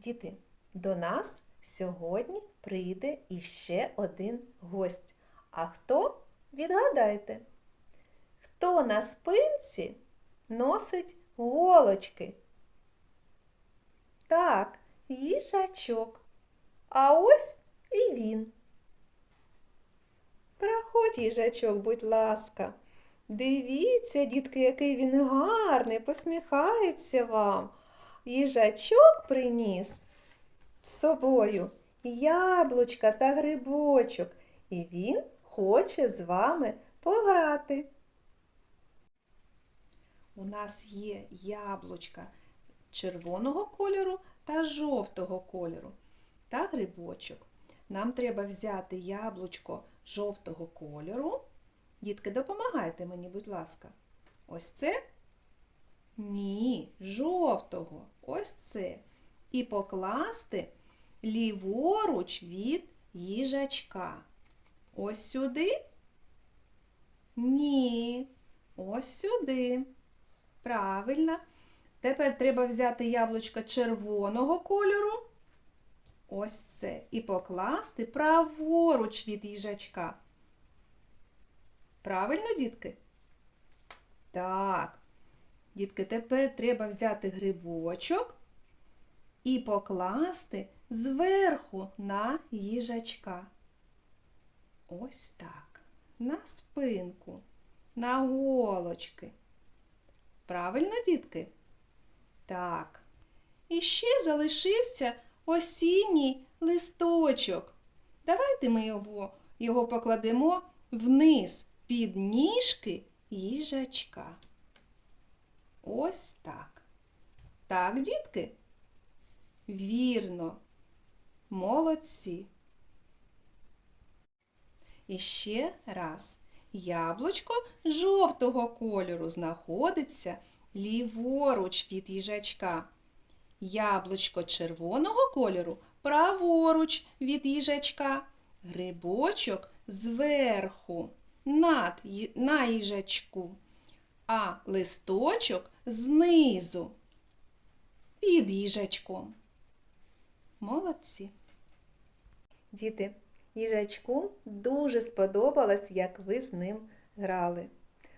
Діти, до нас сьогодні прийде іще один гость. А хто? Відгадайте. Хто на спинці носить голочки? Так, їжачок. А ось і він. Проходь, їжачок, будь ласка. Дивіться, дітки, який він гарний, посміхається вам. Їжачок приніс з собою яблучка та грибочок, і він хоче з вами пограти. У нас є яблучка червоного кольору та жовтого кольору та грибочок. Нам треба взяти яблучко жовтого кольору. Дітки, допомагайте мені, будь ласка. Ось це? Ні, жовтого. Ось це. І покласти ліворуч від їжачка. Ось сюди? Ні. Ось сюди. Правильно. Тепер треба взяти яблучко червоного кольору. Ось це. І покласти праворуч від їжачка. Правильно, дітки? Так. Дітки, тепер треба взяти грибочок і покласти зверху на їжачка. Ось так. На спинку, на голочки. Правильно, дітки? Так. І ще залишився осінній листочок. Давайте ми його, його покладемо вниз під ніжки їжачка. Ось так. Так, дітки? Вірно. Молодці. І ще раз. Яблучко жовтого кольору знаходиться ліворуч від їжачка. Яблучко червоного кольору праворуч від їжачка. Грибочок зверху над, на їжачку, а листочок знизу під їжачком. Молодці. Діти, їжачку дуже сподобалось, як ви з ним грали.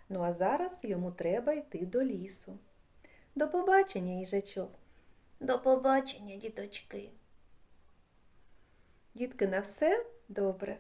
Ну а зараз йому треба йти до лісу. До побачення, їжачок. До побачення, діточки. Дітки, на все добре.